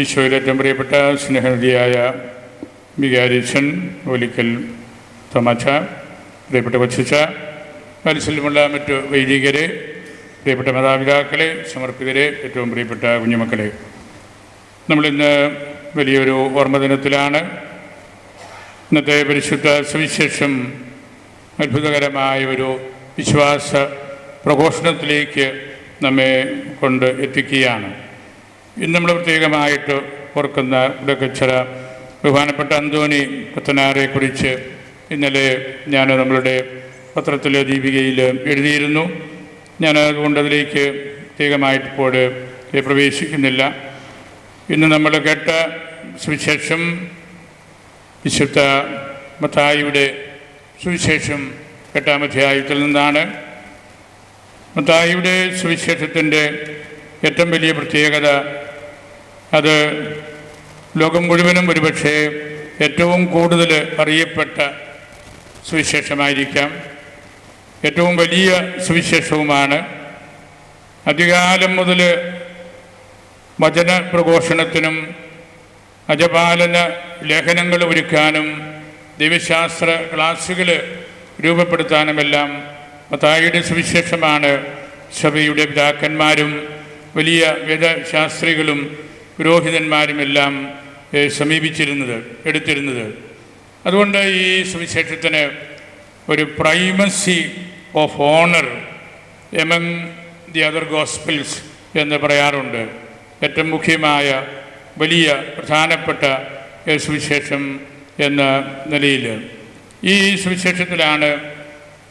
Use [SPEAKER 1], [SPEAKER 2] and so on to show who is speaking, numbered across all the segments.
[SPEAKER 1] ഈശോയിൽ ഏറ്റവും പ്രിയപ്പെട്ട സ്നേഹനിധിയായ വികാരിച്ചൻ ഒലിക്കൽ തമാച്ച പ്രിയപ്പെട്ട കൊച്ചിച്ച മനസ്സിലുമുള്ള മറ്റു വൈദികരെ പ്രിയപ്പെട്ട മാതാപിതാക്കളെ സമർപ്പിതരെ ഏറ്റവും പ്രിയപ്പെട്ട കുഞ്ഞുമക്കളെ. നമ്മളിന്ന് വലിയൊരു ഓർമ്മദിനത്തിലാണ് ഇന്നത്തെ പരിശുദ്ധ സുവിശേഷം അത്ഭുതകരമായ ഒരു വിശ്വാസ പ്രഘോഷണത്തിലേക്ക് നമ്മെ കൊണ്ട് എത്തിക്കുകയാണ്. ഇന്ന് നമ്മൾ പ്രത്യേകമായിട്ട് ഓർക്കുന്ന ഇടക്കച്ചറ ബഹുമാനപ്പെട്ട അന്തോണി കുറിച്ച് ഇന്നലെ ഞാൻ നമ്മളുടെ പത്രത്തിലെ ദീപികയിൽ എഴുതിയിരുന്നു. ഞാൻ അതുകൊണ്ട് അതിലേക്ക് പ്രത്യേകമായിട്ട് ഇപ്പോൾ പ്രവേശിക്കുന്നില്ല. ഇന്ന് നമ്മൾ കേട്ട സുവിശേഷം വിശുദ്ധ മത്തായിയുടെ സുവിശേഷം എട്ടാം അധ്യായത്തിൽ നിന്നാണ്. മത്തായിയുടെ സുവിശേഷത്തിന്റെ ഏറ്റവും വലിയ പ്രത്യേകത അത് ലോകം മുഴുവനും ഒരുപക്ഷെ ഏറ്റവും കൂടുതൽ അറിയപ്പെട്ട സുവിശേഷമായിരിക്കാം. ഏറ്റവും വലിയ സുവിശേഷവുമാണ് അധികാലം മുതൽ വചന പ്രഘോഷണത്തിനും അജപാലന ലേഖനങ്ങൾ ഒരുക്കാനും ദൈവശാസ്ത്ര ക്ലാസ്സുകൾ രൂപപ്പെടുത്താനുമെല്ലാം മത്തായിയുടെ സുവിശേഷമാണ് സഭയുടെ പിതാക്കന്മാരും വലിയ വേദശാസ്ത്രികളും പുരോഹിതന്മാരുമെല്ലാം സമീപിച്ചിരുന്നത് എടുത്തിരുന്നത്. അതുകൊണ്ട് ഈ സുവിശേഷത്തിന് ഒരു primacy of honour among the other gospels എന്ന് പറയാറുണ്ട്. ഏറ്റവും മുഖ്യമായ വലിയ പ്രധാനപ്പെട്ട സുവിശേഷം എന്ന നിലയിൽ. ഈ സുവിശേഷത്തിലാണ്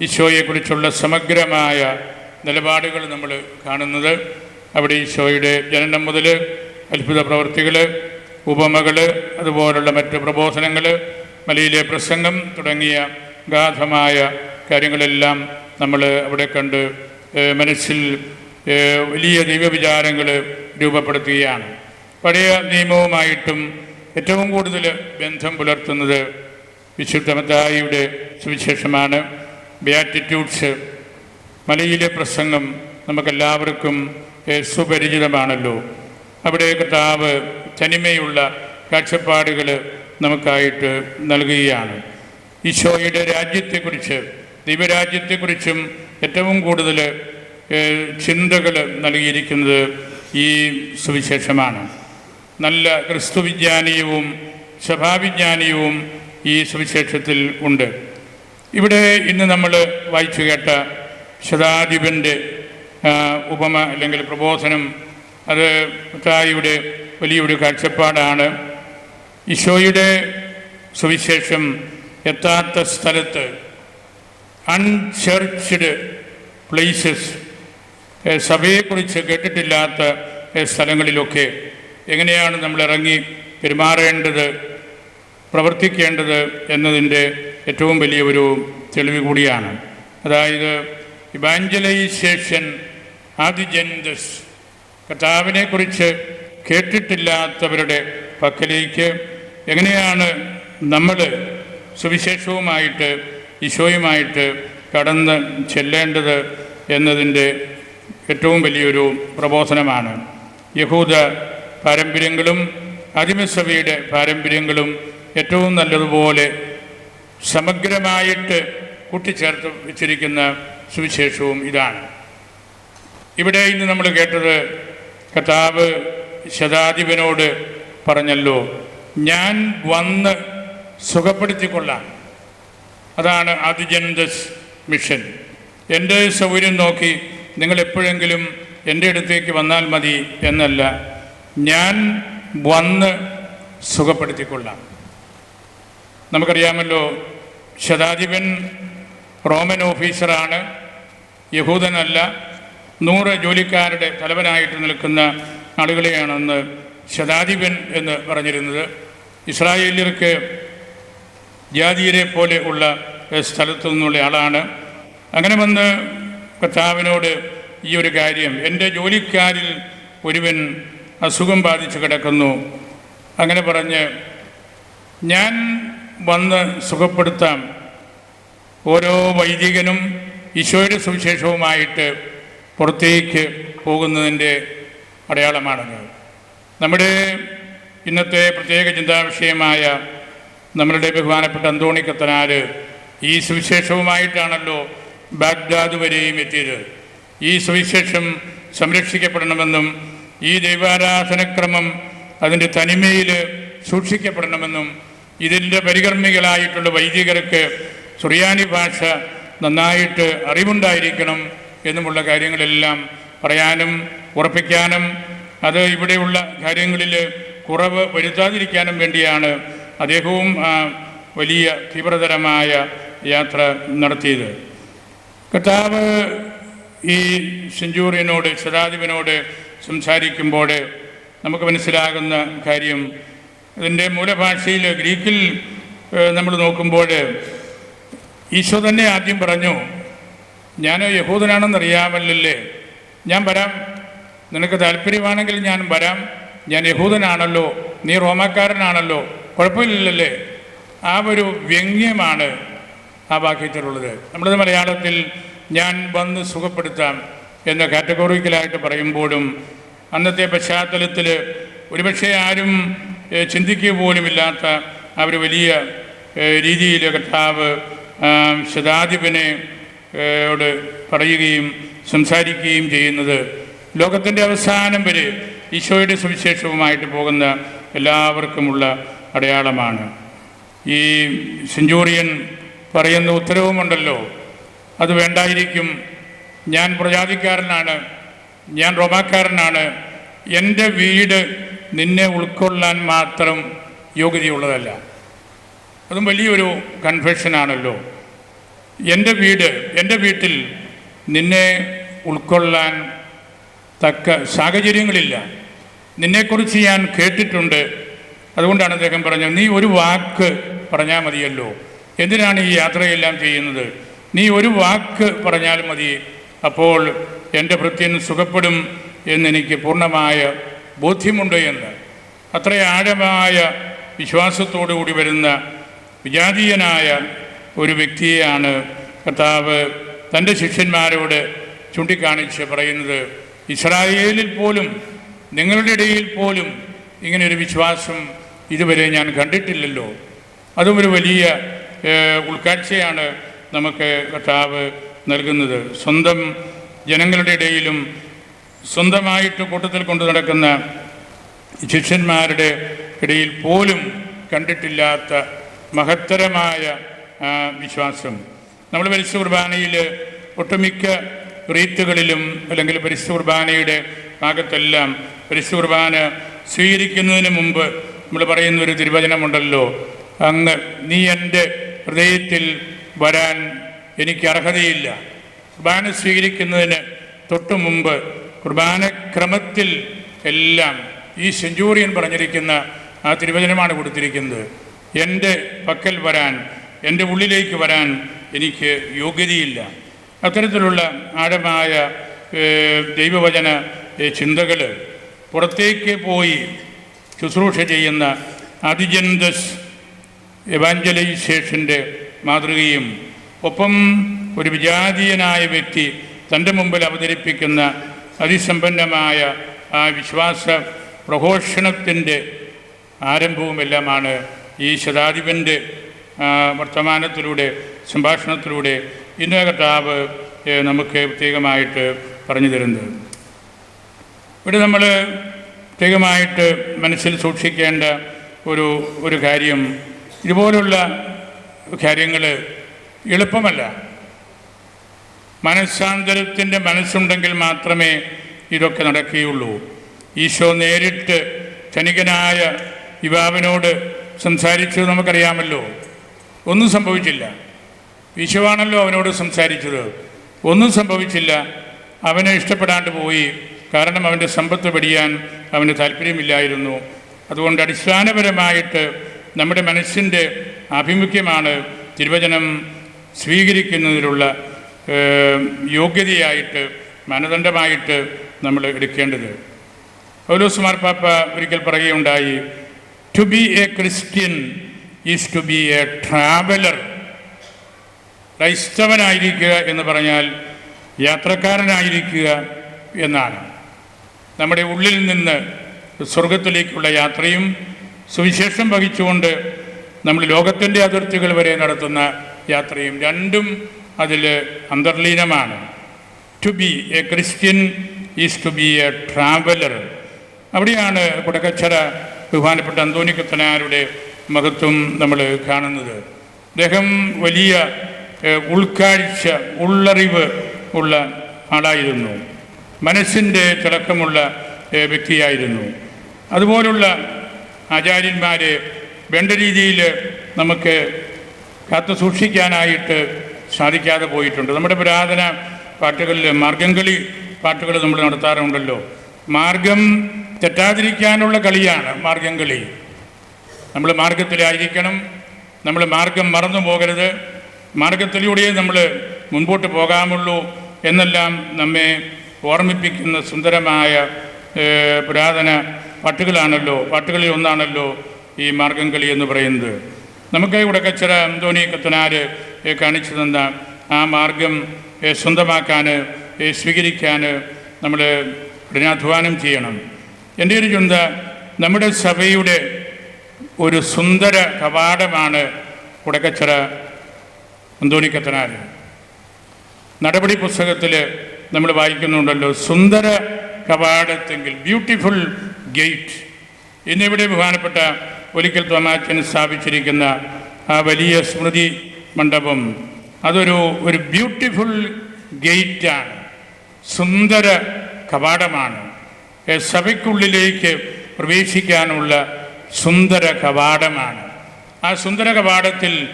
[SPEAKER 1] ഈശോയെക്കുറിച്ചുള്ള സമഗ്രമായ നിലപാടുകൾ നമ്മൾ കാണുന്നത്. അവിടെ ഈശോയുടെ ജനനം മുതൽ അത്ഭുത പ്രവൃത്തികൾ ഉപമകൾ അതുപോലുള്ള മറ്റ് പ്രബോധനങ്ങൾ മലയിലെ പ്രസംഗം തുടങ്ങിയ ഗാധമായ കാര്യങ്ങളെല്ലാം നമ്മൾ അവിടെ കണ്ട് മനസ്സിൽ വലിയ ദൈവവിചാരങ്ങൾ രൂപപ്പെടുത്തുകയാണ്. പഴയ നിയമവുമായിട്ടും ഏറ്റവും കൂടുതൽ ബന്ധം പുലർത്തുന്നത് വിശുദ്ധ മതായിയുടെ സുവിശേഷമാണ്. ബിയാറ്റിറ്റ്യൂഡ്സ് മലയിലെ പ്രസംഗം നമുക്കെല്ലാവർക്കും സുപരിചിതമാണല്ലോ. അവിടെ കർത്താവ് തനിമയുള്ള കാഴ്ചപ്പാടുകൾ നമുക്കായിട്ട് നൽകുകയാണ്. ഈശോയുടെ രാജ്യത്തെക്കുറിച്ച് ദൈവരാജ്യത്തെക്കുറിച്ചും ഏറ്റവും കൂടുതൽ ചിന്തകൾ നൽകിയിരിക്കുന്നത് ഈ സുവിശേഷമാണ്. നല്ല ക്രിസ്തുവിജ്ഞാനീയവും സഭാവിജ്ഞാനീയവും ഈ സുവിശേഷത്തിൽ ഉണ്ട്. ഇവിടെ ഇന്ന് നമ്മൾ വായിച്ചു കേട്ട ശതാധിപന്റെ ഉപമ അല്ലെങ്കിൽ പ്രബോധനം അത് മുത്തായിയുടെ വലിയൊരു കാഴ്ചപ്പാടാണ്. ഈശോയുടെ സുവിശേഷം എത്താത്ത സ്ഥലത്ത് അൺചർച്ച്ഡ് പ്ലേസസ് സഭയെക്കുറിച്ച് കേട്ടിട്ടില്ലാത്ത സ്ഥലങ്ങളിലൊക്കെ എങ്ങനെയാണ് നമ്മൾ ഇറങ്ങി പെരുമാറേണ്ടത് പ്രവർത്തിക്കേണ്ടത് എന്നതിന്റെ ഏറ്റവും വലിയ ഒരു തെളിവ് കൂടിയാണ്. അതായത് ഇവാഞ്ചലൈസേഷൻ ആദിജൻദസ് കർത്താവിനെക്കുറിച്ച് കേട്ടിട്ടില്ലാത്തവരുടെ പക്കലേക്ക് എങ്ങനെയാണ് നമ്മൾ സുവിശേഷവുമായിട്ട് ഈശോയുമായിട്ട് കടന്ന് ചെല്ലേണ്ടത് എന്നതിന്റെ ഏറ്റവും വലിയൊരു പ്രബോധനമാണ്. യഹൂദ പാരമ്പര്യങ്ങളും അതിമസഭയുടെ പാരമ്പര്യങ്ങളും ഏറ്റവും നല്ലതുപോലെ സമഗ്രമായിട്ട് കൂട്ടിച്ചേർത്ത് വെച്ചിരിക്കുന്ന സുവിശേഷവും ഇതാണ്. ഇവിടെ ഇന്ന് നമ്മൾ കേട്ടത് കർത്താവ് ശതാധിപനോട് പറഞ്ഞല്ലോ ഞാൻ വന്ന് സുഖപ്പെടുത്തിക്കൊള്ളാം. അതാണ് ആദിജൻദസ് മിഷൻ. എന്റെ സൗകര്യം നോക്കി നിങ്ങൾ എപ്പോഴെങ്കിലും എന്റെ അടുത്തേക്ക് വന്നാൽ മതി എന്നല്ല ഞാൻ വന്ന് സുഖപ്പെടുത്തിക്കൊള്ളാം. നമുക്കറിയാമല്ലോ ശതാധിപൻ റോമൻ ഓഫീസറാണ് യഹൂദനല്ല നൂറ് ജോലിക്കാരുടെ തലവനായിട്ട് നിൽക്കുന്ന ആളുകളെയാണെന്ന് ശതാധിപൻ എന്ന് പറഞ്ഞിരുന്നത്. ഇസ്രായേലിയർക്ക് ജാതിയരെ പോലെ ഉള്ള സ്ഥലത്തു നിന്നുള്ള ആളാണ്. അങ്ങനെ വന്ന് കർത്താവിനോട് ഈ ഒരു കാര്യം എന്റെ ജോലിക്കാരിൽ ഒരുവൻ അസുഖം ബാധിച്ച് കിടക്കുന്നു. അങ്ങനെ പറഞ്ഞ് ഞാൻ വന്ന് സുഖപ്പെടുത്താം. ഓരോ വൈദികനും ഈശോയുടെ സുവിശേഷവുമായിട്ട് പുറത്തേക്ക് പോകുന്നതിന്റെ അടയാളമാണത് നമ്മുടെ ഇന്നത്തെ പ്രത്യേക ചിന്താവിഷയമായ നമ്മളുടെ ബഹുമാനപ്പെട്ട അന്തോണി കത്തനാര് ഈ സുവിശേഷവുമായിട്ടാണല്ലോ ബാഗ്ദാദ് വരെയും എത്തിയത്. ഈ സുവിശേഷം സംരക്ഷിക്കപ്പെടണമെന്നും ഈ ദൈവാരാധനക്രമം അതിന്റെ തനിമയിൽ സൂക്ഷിക്കപ്പെടണമെന്നും ഇതിന്റെ പരികർമ്മികളായിട്ടുള്ള വൈദികർക്ക് സുറിയാനി ഭാഷ നന്നായിട്ട് അറിവുണ്ടായിരിക്കണം എന്നുമുള്ള കാര്യങ്ങളെല്ലാം പറയാനും ഉറപ്പിക്കാനും അത് ഇവിടെയുള്ള കാര്യങ്ങളിൽ കുറവ് വരുത്താതിരിക്കാനും വേണ്ടിയാണ് അദ്ദേഹവും വലിയ തീവ്രതരമായ യാത്ര നടത്തിയത്. കർത്താവ് ഈ സെഞ്ചൂറിയനോട് ശതാധിപനോട് സംസാരിക്കുമ്പോൾ നമുക്ക് മനസ്സിലാകുന്ന കാര്യം അതിന്റെ മൂലഭാഷയിൽ ഗ്രീക്കിൽ നമ്മൾ നോക്കുമ്പോൾ ഈശോ തന്നെ ആദ്യം പറഞ്ഞു ഞാൻ യഹൂദനാണെന്നറിയാമല്ലേ ഞാൻ വരാം. നിനക്ക് താല്പര്യമാണെങ്കിൽ ഞാൻ വരാം. ഞാൻ യഹൂദനാണല്ലോ. നീ റോമാക്കാരനാണല്ലോ. കുഴപ്പമില്ലല്ലേ? ആ ഒരു വ്യംഗ്യമാണ് ആ വാക്യത്തിലുള്ളത്. നമ്മളത് മലയാളത്തിൽ ഞാൻ വന്ന് സുഖപ്പെടുത്താം എന്ന കാറ്റഗോറിക്കലായിട്ട് പറയുമ്പോഴും അന്നത്തെ പശ്ചാത്തലത്തിൽ ഒരുപക്ഷെ ആരും ചിന്തിക്കുക പോലുമില്ലാത്ത ആ ഒരു വലിയ രീതിയിൽ കർത്താവ് ശതാധിപനെ യോട് പറയുകയും സംസാരിക്കുകയും ചെയ്യുന്നത് ലോകത്തിന്റെ അവസാനം വരെ ഈശോയുടെ സുവിശേഷവുമായിട്ട് പോകുന്ന എല്ലാവർക്കുമുള്ള അടയാളമാണ്. ഈ സെഞ്ചൂറിയൻ പറയുന്ന ഉത്തരവുമുണ്ടല്ലോ. അത് വേണ്ടായിരിക്കും. ഞാൻ പ്രജാതിക്കാരനാണ്. ഞാൻ റോമാക്കാരനാണ്. എന്റെ വീട് നിന്നെ ഉൾക്കൊള്ളാൻ മാത്രം യോഗ്യതയുള്ളതല്ല. അതും വലിയൊരു കൺഫെഷനാണല്ലോ എന്റെ വീട് എന്റെ വീട്ടിൽ നിന്നെ ഉൾക്കൊള്ളാൻ തക്ക സാഹചര്യങ്ങളില്ല. നിന്നെക്കുറിച്ച് ഞാൻ കേട്ടിട്ടുണ്ട്. അതുകൊണ്ടാണ് അദ്ദേഹം പറഞ്ഞത് നീ ഒരു വാക്ക് പറഞ്ഞാൽ മതിയല്ലോ. എന്തിനാണ് ഈ യാത്രയെല്ലാം ചെയ്യുന്നത്? നീ ഒരു വാക്ക് പറഞ്ഞാൽ മതി. അപ്പോൾ എന്റെ ഭൃത്യൻ സുഖപ്പെടും എന്നെനിക്ക് പൂർണമായ ബോധ്യമുണ്ട് എന്ന്. അത്ര ആഴമായ വിശ്വാസത്തോടു കൂടി വരുന്ന വിജാതീയനായ ഒരു വ്യക്തിയെയാണ് കർത്താവ് തന്റെ ശിഷ്യന്മാരോട് ചൂണ്ടിക്കാണിച്ച് പറയുന്നത്. ഇസ്രായേലിൽ പോലും നിങ്ങളുടെ ഇടയിൽ പോലും ഇങ്ങനൊരു വിശ്വാസം ഇതുവരെ ഞാൻ കണ്ടിട്ടില്ലല്ലോ. അതും ഒരു വലിയ ഉൾക്കാഴ്ചയാണ് നമുക്ക് കർത്താവ് നൽകുന്നത്. സ്വന്തം ജനങ്ങളുടെ ഇടയിലും സ്വന്തമായിട്ട് കൂട്ടത്തിൽ കൊണ്ടു നടക്കുന്ന ശിഷ്യന്മാരുടെ ഇടയിൽ പോലും കണ്ടിട്ടില്ലാത്ത മഹത്തരമായ വിശ്വാസം. നമ്മൾ പരിശുദ്ധ കുർബാനയിൽ ഒട്ടുമിക്ക റീത്തുകളിലും അല്ലെങ്കിൽ പരിശുദ്ധ കുർബാനയുടെ ഭാഗത്തെല്ലാം പരിശുദ്ധ കുർബാന സ്വീകരിക്കുന്നതിന് മുമ്പ് നമ്മൾ പറയുന്ന ഒരു തിരുവചനമുണ്ടല്ലോ. അങ്ങ് നീ എന്റെ ഹൃദയത്തിൽ വരാൻ എനിക്ക് അർഹതയില്ല. കുർബാന സ്വീകരിക്കുന്നതിന് തൊട്ടു മുമ്പ് കുർബാന ക്രമത്തിൽ എല്ലാം ഈ സെഞ്ചൂറിയൻ പറഞ്ഞിരിക്കുന്ന ആ തിരുവചനമാണ് കൊടുത്തിരിക്കുന്നത്. എന്റെ പക്കൽ വരാൻ എന്റെ ഉള്ളിലേക്ക് വരാൻ എനിക്ക് യോഗ്യതയില്ല. അത്തരത്തിലുള്ള ആഴമായ ദൈവവചന ചിന്തകൾ പുറത്തേക്ക് പോയി ശുശ്രൂഷ ചെയ്യുന്ന അതിജന്തസ് എവാഞ്ചലൈസേഷന്റെ മാതൃകയും ഒപ്പം ഒരു വിജാതീയനായ വ്യക്തി തന്റെ മുമ്പിൽ അവതരിപ്പിക്കുന്ന അതിസമ്പന്നമായ ആ വിശ്വാസ പ്രഘോഷണത്തിന്റെ ആരംഭവുമെല്ലാമാണ് ഈ ശതാധിപന്റെ വർത്തമാനത്തിലൂടെ സംഭാഷണത്തിലൂടെ ഇന്നേ കർത്താവ് നമുക്ക് പ്രത്യേകമായിട്ട് പറഞ്ഞു തരുന്നത്. ഇവിടെ നമ്മൾ പ്രത്യേകമായിട്ട് മനസ്സിൽ സൂക്ഷിക്കേണ്ട ഒരു ഒരു കാര്യം ഇതുപോലുള്ള കാര്യങ്ങൾ എളുപ്പമല്ല. മനസ്സാന്തരത്തിന്റെ മനസ്സുണ്ടെങ്കിൽ മാത്രമേ ഇതൊക്കെ നടക്കുകയുള്ളൂ. ഈശോ നേരിട്ട് ധനികനായ യുവാവിനോട് സംസാരിച്ചു നമുക്കറിയാമല്ലോ. ഒന്നും സംഭവിച്ചില്ല. ഈശോവാണല്ലോ അവനോട് സംസാരിച്ചത്. ഒന്നും സംഭവിച്ചില്ല. അവനെ ഇഷ്ടപ്പെടാണ്ട് പോയി. കാരണം അവന്റെ സമ്പത്ത് പിടിയാൻ അവന് താല്പര്യമില്ലായിരുന്നു. അതുകൊണ്ട് അടിസ്ഥാനപരമായിട്ട് നമ്മുടെ മനസ്സിന്റെ ആഭിമുഖ്യമാണ് തിരുവചനം സ്വീകരിക്കുന്നതിലുള്ള യോഗ്യതയായിട്ട് മാനദണ്ഡമായിട്ട് നമ്മൾ എടുക്കേണ്ടത്. പൗലോസ് മാർപ്പാപ്പ ഒരിക്കൽ പറയുകയുണ്ടായി to be a Christian is to be a traveller. ക്രൈസ്തവനായിരിക്കുക എന്ന് പറഞ്ഞാൽ യാത്രക്കാരനായിരിക്കുക എന്നാണ്. നമ്മുടെ ഉള്ളിൽ നിന്ന് സ്വർഗത്തിലേക്കുള്ള യാത്രയും സുവിശേഷം വഹിച്ചുകൊണ്ട് നമ്മൾ ലോകത്തിന്റെ അതിർത്തികൾ വരെ നടത്തുന്ന യാത്രയും രണ്ടും അതിൽ അന്തർലീനമാണ്. To be a Christian is to be a traveller. അവിടെയാണ് കുടക്കച്ചറ ബഹുമാനപ്പെട്ട അന്തോണിക്കത്തനാരുടെ മഹത്വം നമ്മൾ കാണുന്നത്. അദ്ദേഹം വലിയ ഉൾക്കാഴ്ച ഉള്ളറിവ് ഉള്ള ആളായിരുന്നു. മനസ്സിന്റെ തിളക്കമുള്ള വ്യക്തിയായിരുന്നു. അതുപോലുള്ള ആചാര്യന്മാരെ വേണ്ട രീതിയിൽ നമുക്ക് കാത്തു സൂക്ഷിക്കാനായിട്ട് സാധിക്കാതെ പോയിട്ടുണ്ട്. നമ്മുടെ പുരാതന പാട്ടുകളിൽ മാർഗംകളി പാട്ടുകൾ നമ്മൾ നടത്താറുണ്ടല്ലോ. മാർഗം തെറ്റാതിരിക്കാനുള്ള കളിയാണ് മാർഗംകളി. നമ്മൾ മാർഗത്തിലായിരിക്കണം. നമ്മൾ മാർഗം മറന്നു പോകരുത്. മാർഗത്തിലൂടെയേ നമ്മൾ മുൻപോട്ട് പോകാമുള്ളൂ എന്നെല്ലാം നമ്മെ ഓർമ്മിപ്പിക്കുന്ന സുന്ദരമായ പുരാതന പാട്ടുകളാണല്ലോ പാട്ടുകളിൽ ഒന്നാണല്ലോ ഈ മാർഗം കളി എന്ന് പറയുന്നത്. നമുക്ക് ഉടക്കച്ചിറ അന്തോണി കത്തനാർ കാണിച്ചു തന്ന ആ മാർഗം സ്വന്തമാക്കാൻ സ്വീകരിക്കാൻ നമ്മൾ കഠിനാധ്വാനം ചെയ്യണം. എന്റെ ഒരു ചിന്ത നമ്മുടെ സഭയുടെ ഒരു സുന്ദര കവാടമാണ് കുടക്കച്ചിറ അന്തോണിക്കത്തനാർ നടപടി പുസ്തകത്തിൽ നമ്മൾ വായിക്കുന്നുണ്ടല്ലോ സുന്ദര കവാടത്തെങ്കിൽ ബ്യൂട്ടിഫുൾ ഗേറ്റ്. എന്നിവിടെ ബഹുമാനപ്പെട്ട ഒരിക്കൽ തോമാച്ചൻ സ്ഥാപിച്ചിരിക്കുന്ന ആ വലിയ സ്മൃതി മണ്ഡപം അതൊരു ഒരു ബ്യൂട്ടിഫുൾ ഗേറ്റാണ്. സുന്ദര കവാടമാണ്. സഭയ്ക്കുള്ളിലേക്ക് പ്രവേശിക്കാനുള്ള സുന്ദര കവാടമാണ് ആ സുന്ദര കവാടത്തിൽ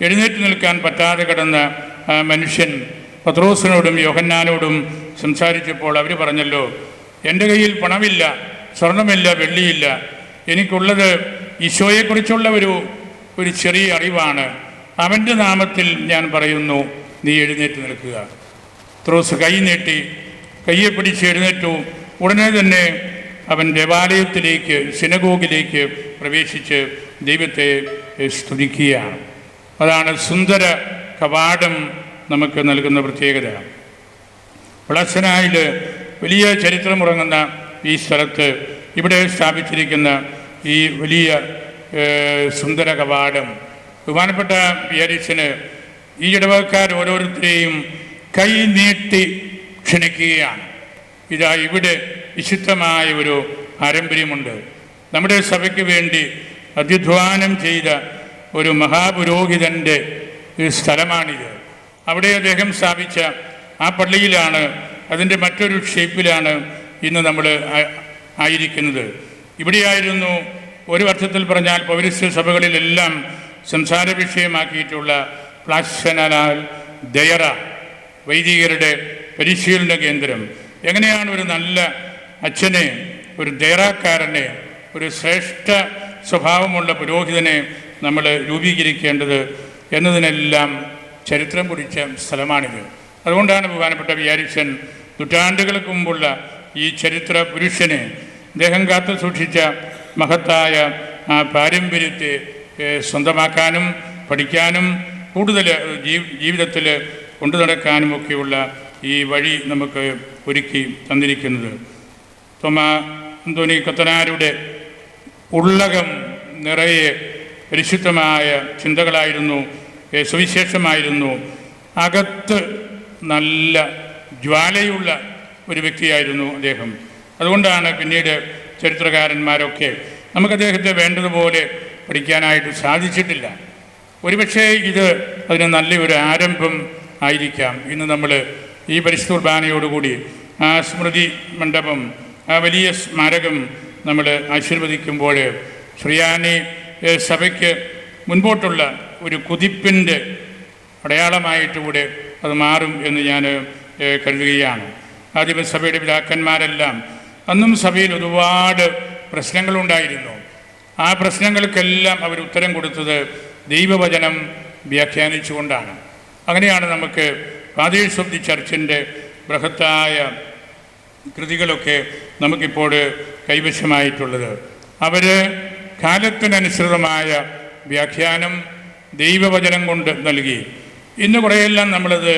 [SPEAKER 1] എഴുന്നേറ്റ് നിൽക്കാൻ പറ്റാതെ കിടന്ന മനുഷ്യൻ പത്രോസിനോടും യോഹന്നാനോടും സംസാരിച്ചപ്പോൾ അവർ പറഞ്ഞല്ലോ എന്റെ കയ്യിൽ പണമില്ല സ്വർണമില്ല വെള്ളിയില്ല. എനിക്കുള്ളത് ഈശോയെക്കുറിച്ചുള്ള ഒരു ഒരു ചെറിയ അറിവാണ്. അവന്റെ നാമത്തിൽ ഞാൻ പറയുന്നു നീ എഴുന്നേറ്റ് നിൽക്കുക. ത്രോസ് കൈ നീട്ടി കയ്യെ പിടിച്ച് എഴുന്നേറ്റു. ഉടനെ തന്നെ അവൻ ദേവാലയത്തിലേക്ക് സിനഗോഗിലേക്ക് പ്രവേശിച്ച് ദൈവത്തെ സ്തുതിക്കുകയാണ്. അതാണ് സുന്ദര കവാടം നമുക്ക് നൽകുന്ന പ്രത്യേകത. വിളസനായിൽ വലിയ ചരിത്രമുറങ്ങുന്ന ഈ സ്ഥലത്ത് ഇവിടെ സ്ഥാപിച്ചിരിക്കുന്ന ഈ വലിയ സുന്ദര കവാടം. ബഹുമാനപ്പെട്ട പിയാരിസിന് ഈ ഇടവക്കാർ ഓരോരുത്തരെയും കൈ നീട്ടി ക്ഷണിക്കുകയാണ്. ഇതാ ഇവിടെ വിശുദ്ധമായ ഒരു പാരമ്പര്യമുണ്ട്. നമ്മുടെ സഭയ്ക്ക് വേണ്ടി അധ്യധ്വാനം ചെയ്ത ഒരു മഹാപുരോഹിതന്റെ സ്ഥലമാണിത്. അവിടെ അദ്ദേഹം സ്ഥാപിച്ച ആ പള്ളിയിലാണ് അതിന്റെ മറ്റൊരു ഷേപ്പിലാണ് ഇന്ന് നമ്മൾ ആയിരിക്കുന്നത്. ഇവിടെയായിരുന്നു ഒരു വർഷത്തിൽ പറഞ്ഞാൽ പൗരസ്ത്യ സഭകളിലെല്ലാം സംസാര വിഷയമാക്കിയിട്ടുള്ള പ്ലാശനാൽ ദയറ വൈദികരുടെ പരിശീലന കേന്ദ്രം. എങ്ങനെയാണ് ഒരു നല്ല അച്ഛനെ ഒരു ദേറാക്കാരനെ ഒരു ശ്രേഷ്ഠ സ്വഭാവമുള്ള പുരോഹിതനെ നമ്മൾ രൂപീകരിക്കേണ്ടത് എന്നതിനെല്ലാം ചരിത്രം കുറിച്ച സ്ഥലമാണിത്. അതുകൊണ്ടാണ് ബഹുമാനപ്പെട്ട വിചാരിച്ചൻ നൂറ്റാണ്ടുകൾക്ക് മുമ്പുള്ള ഈ ചരിത്ര പുരുഷനെ അദ്ദേഹം കാത്തു സൂക്ഷിച്ച മഹത്തായ ആ പാരമ്പര്യത്തെ സ്വന്തമാക്കാനും പഠിക്കാനും കൂടുതൽ ജീവിതത്തിൽ കൊണ്ടു നടക്കാനും ഒക്കെയുള്ള ഈ വഴി നമുക്ക് ഒരുക്കി തന്നിരിക്കുന്നത്. തോമാ അന്തോണി കത്തനാരുടെ ഉള്ളകം നിറയെ പരിശുദ്ധമായ ചിന്തകളായിരുന്നു സുവിശേഷമായിരുന്നു. അകത്ത് നല്ല ജ്വാലയുള്ള ഒരു വ്യക്തിയായിരുന്നു അദ്ദേഹം. അതുകൊണ്ടാണ് പിന്നീട് ചരിത്രകാരന്മാരൊക്കെ നമുക്ക് അദ്ദേഹത്തെ വേണ്ടതുപോലെ പഠിക്കാനായിട്ട് സാധിച്ചിട്ടില്ല. ഒരുപക്ഷേ ഇത് അതിന് നല്ലൊരു ആരംഭം ആയിരിക്കാം. ഇന്ന് നമ്മൾ ഈ പരിശുദ്ധ കുർബാനയോടുകൂടി ആ സ്മൃതി മണ്ഡപം ആ വലിയ സ്മാരകം നമ്മൾ ആശീർവദിക്കുമ്പോൾ ശ്രീയാനി സഭയ്ക്ക് മുൻപോട്ടുള്ള ഒരു കുതിപ്പിന്റെ അടയാളമായിട്ടുകൂടെ അത് മാറും എന്ന് ഞാൻ കരുതുകയാണ്. ആദ്യമേ സഭയുടെ പിതാക്കന്മാരെല്ലാം അന്നും സഭയിൽ ഒരുപാട് പ്രശ്നങ്ങളുണ്ടായിരുന്നു. ആ പ്രശ്നങ്ങൾക്കെല്ലാം അവർ ഉത്തരം കൊടുത്തത് ദൈവവചനം വ്യാഖ്യാനിച്ചുകൊണ്ടാണ്. അങ്ങനെയാണ് നമുക്ക് ഫാദേഴ്സ് ദി ചർച്ചിന്റെ ബൃഹത്തായ കൃതികളൊക്കെ നമുക്കിപ്പോൾ കൈവശമായിട്ടുള്ളത്. അവർ കാലത്തിനനുസൃതമായ വ്യാഖ്യാനം ദൈവവചനം കൊണ്ട് നൽകി. ഇന്ന് കുറേയെല്ലാം നമ്മളത്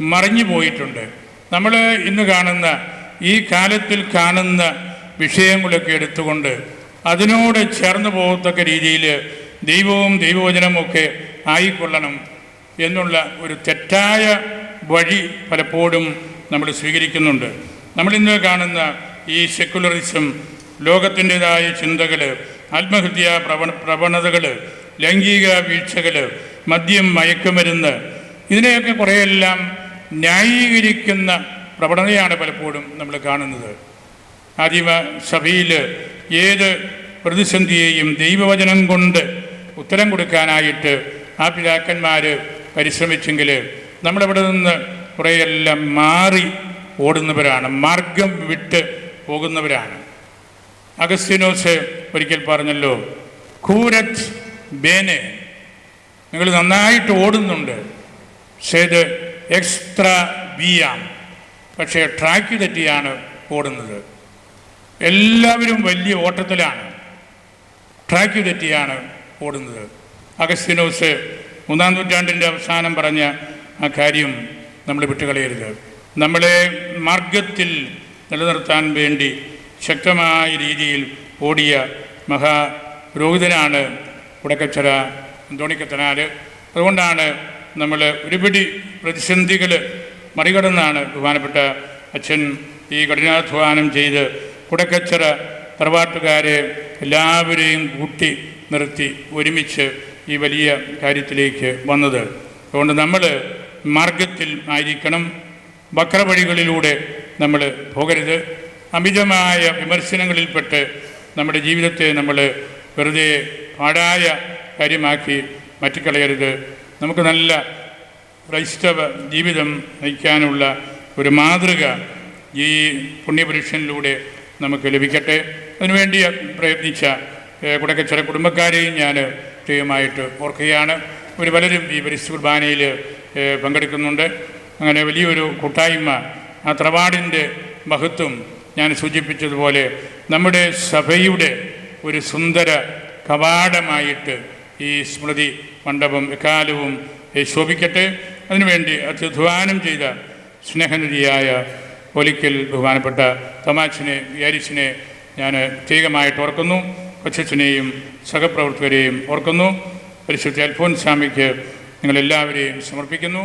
[SPEAKER 1] മറിഞ്ഞു പോയിട്ടുണ്ട്. നമ്മൾ ഇന്ന് കാണുന്ന ഈ കാലത്തിൽ കാണുന്ന വിഷയങ്ങളൊക്കെ എടുത്തുകൊണ്ട് അതിനോട് ചേർന്ന് പോകത്തക്ക രീതിയിൽ ദൈവവും ദൈവവചനവും ഒക്കെ ആയിക്കൊള്ളണം എന്നുള്ള ഒരു തെറ്റായ വഴി പലപ്പോഴും നമ്മൾ സ്വീകരിക്കുന്നുണ്ട്. നമ്മളിന്ന് കാണുന്ന ഈ സെക്കുലറിസം ലോകത്തിന്റെതായ ചിന്തകൾ ആത്മഹത്യ പ്രവണ പ്രവണതകൾ ലൈംഗിക വീഴ്ചകൾ മദ്യം മയക്കുമരുന്ന് ഇതിനെയൊക്കെ കുറേയെല്ലാം ന്യായീകരിക്കുന്ന പ്രവണതയാണ് പലപ്പോഴും നമ്മൾ കാണുന്നത്. ആദിമ സഭയിൽ ഏത് പ്രതിസന്ധിയെയും ദൈവവചനം കൊണ്ട് ഉത്തരം കൊടുക്കാനായിട്ട് ആ പിതാക്കന്മാർ പരിശ്രമിച്ചെങ്കിൽ നമ്മളവിടെ നിന്ന് കുറേയെല്ലാം മാറി ഓടുന്നവരാണ് മാർഗം വിട്ട് പോകുന്നവരാണ്. അഗസ്റ്റിനോസ് ഒരിക്കൽ പറഞ്ഞല്ലോ കൂരത് ബേനെ നിങ്ങൾ നന്നായിട്ട് ഓടുന്നുണ്ട്. ചെയ്ത് എക്സ്ട്രാ ബിയാം. പക്ഷേ ട്രാക്ക് തെറ്റിയാണ് ഓടുന്നത്. എല്ലാവരും വലിയ ഓട്ടത്തിലാണ് ട്രാക്ക് തെറ്റിയാണ് ഓടുന്നത്. അഗസ്റ്റിനോസ് മൂന്നാം നൂറ്റാണ്ടിന്റെ അവസാനം പറഞ്ഞ ആ കാര്യം നമ്മൾ വിട്ടുകളയരുത്. നമ്മളെ മാർഗത്തിൽ നിലനിർത്താൻ വേണ്ടി ശക്തമായ രീതിയിൽ ഓടിയ മഹാപുരോഹിതനാണ് ഉടക്കച്ചര അന്തോണിക്കത്തനാല് അതുകൊണ്ടാണ് നമ്മൾ ഒരുപിടി പ്രതിസന്ധികൾ മറികടന്നാണ് ബഹുമാനപ്പെട്ട അച്ഛൻ ഈ കഠിനാധ്വാനം ചെയ്ത് കുടക്കച്ചറ തറവാട്ടുകാരെ എല്ലാവരെയും കൂട്ടി നിർത്തി ഒരുമിച്ച് ഈ വലിയ കാര്യത്തിലേക്ക് വന്നത്. അതുകൊണ്ട് നമ്മൾ മാർഗത്തിൽ ആയിരിക്കണം. വക്രവഴികളിലൂടെ നമ്മൾ പോകരുത്. അമിതമായ വിമർശനങ്ങളിൽപ്പെട്ട് നമ്മുടെ ജീവിതത്തെ നമ്മൾ വെറുതെ പാടായ കാര്യമാക്കി മാറ്റിക്കളയരുത്. നമുക്ക് നല്ല ക്രൈസ്തവ ജീവിതം നയിക്കാനുള്ള ഒരു മാതൃക ഈ പുണ്യപരീക്ഷനിലൂടെ നമുക്ക് ലഭിക്കട്ടെ. അതിനുവേണ്ടി പ്രയത്നിച്ച കുടക്കച്ചിറ കുടുംബക്കാരെയും ഞാൻ ചെയ്യുമായിട്ട് ഓർക്കുകയാണ്. ഒരു പലരും ഈ പരിസ്ഥിതി കുർബാനയിൽ പങ്കെടുക്കുന്നുണ്ട്. അങ്ങനെ വലിയൊരു കൂട്ടായ്മ ആ ത്രവാടിന്റെ മഹത്വം ഞാൻ സൂചിപ്പിച്ചതുപോലെ നമ്മുടെ സഭയുടെ ഒരു സുന്ദര കവാടമായിട്ട് ഈ സ്മൃതി മണ്ഡപം എക്കാലവും ശോഭിക്കട്ടെ. അതിനുവേണ്ടി അത്യധ്വാനം ചെയ്ത സ്നേഹനിധിയായ ഒലിക്കൽ ബഹുമാനപ്പെട്ട തമാച്ചിനെ വിയാരിച്ചിനെ ഞാൻ പ്രത്യേകമായിട്ട് ഓർക്കുന്നു. കൊച്ചച്ഛനെയും സഹപ്രവർത്തകരെയും ഓർക്കുന്നു. പരിശുദ്ധ അൽഫോൻസാമിക്ക് നിങ്ങളെല്ലാവരെയും സമർപ്പിക്കുന്നു.